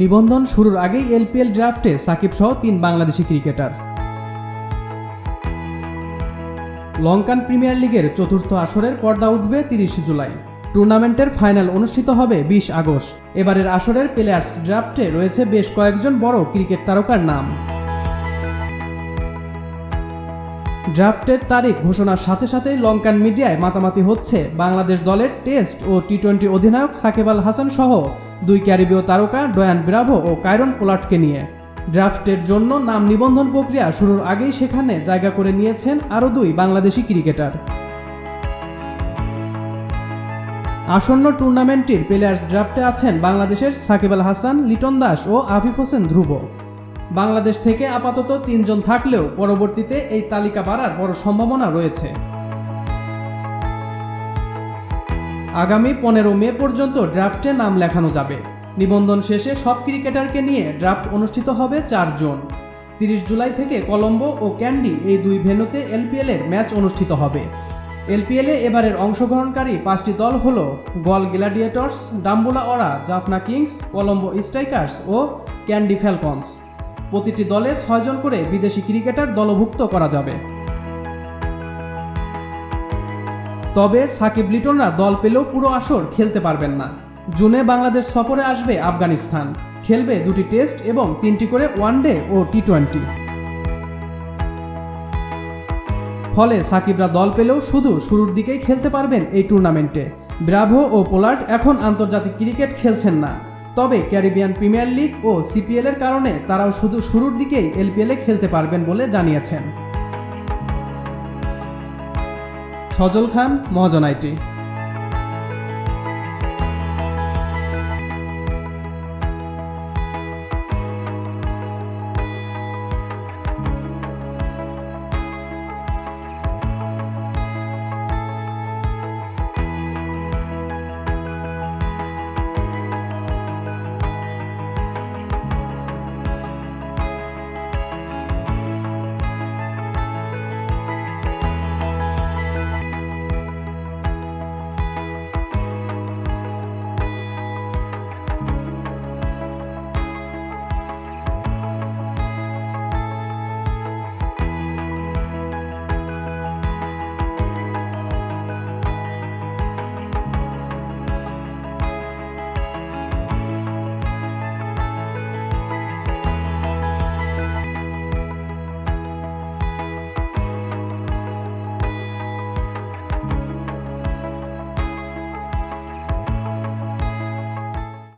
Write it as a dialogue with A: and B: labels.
A: নিবন্ধন শুরুর আগেই এলপিএল ড্রাফটে সাকিব সহ তিন বাংলাদেশি ক্রিকেটার। লঙ্কান প্রিমিয়ার লিগের চতুর্থ আসরের পর্দা উঠবে তিরিশ জুলাই। টুর্নামেন্টের ফাইনাল অনুষ্ঠিত হবে বিশ আগস্ট। এবারের আসরের প্লেয়ার্স ড্রাফটে রয়েছে বেশ কয়েকজন বড় ক্রিকেট তারকার নাম। ড্রাফটের তারিখ ঘোষণার সাথে সাথেই লঙ্কান মিডিয়ায় মাতামাতি হচ্ছে। বাংলাদেশ দলের টেস্ট ও টি টোয়েন্টি অধিনায়ক সাকিব আল হাসান সহ দুই ক্যারিবীয় তারকা ডয়ান ব্রাভো ও কায়রন পোলাটকে নিয়ে। ড্রাফটের জন্য নাম নিবন্ধন প্রক্রিয়া শুরুর আগেই সেখানে জায়গা করে নিয়েছেন আরও দুই বাংলাদেশি ক্রিকেটার। আসন্ন টুর্নামেন্টটির প্লেয়ার্স ড্রাফটে আছেন বাংলাদেশের সাকিব আল হাসান, লিটন দাস ও আফিফ হোসেন ধ্রুব। বাংলাদেশ থেকে আপাতত তিনজন থাকলেও পরবর্তীতে এই তালিকা বাড়ার বড় সম্ভাবনা রয়েছে। আগামী পনেরো মে পর্যন্ত ড্রাফটে নাম লেখানো যাবে। নিবন্ধন শেষে সব ক্রিকেটারকে নিয়ে ড্রাফট অনুষ্ঠিত হবে চার জুন। তিরিশ জুলাই থেকে কলম্বো ও ক্যান্ডি এই দুই ভেন্যুতে এলপিএল এর ম্যাচ অনুষ্ঠিত হবে। এলপিএলে এবারের অংশগ্রহণকারী পাঁচটি দল হল Galle gladiators Dambulla aura Jaffna kings, Colombo strikers ও ক্যান্ডি ফ্যালকনস। প্রতিটি দলে ছয়জন করে বিদেশি ক্রিকেটার দলভুক্ত করা যাবে। তবে সাকিব লিটনরা দল পেলেও পুরো আসর খেলতে পারবেন না। জুনে বাংলাদেশ সফরে আসবে আফগানিস্তান। খেলবে দুটি টেস্ট এবং তিনটি করে ওয়ানডে ও টি টোয়েন্টি ফলে সাকিবরা দল পেলেও শুধু শুরুর দিকেই খেলতে পারবেন এই টুর্নামেন্টে। ব্রাভো ও পোলার্ড এখন আন্তর্জাতিক ক্রিকেট খেলছেন না। তবে ক্যারিবিয়ান প্রিমিয়ার লিগ ও সিপিএল এর কারণে তারাও শুধু শুরুর দিকেই এলপিএলে খেলতে পারবেন বলে জানিয়েছেন। সজল খান, মহাজন আইটি।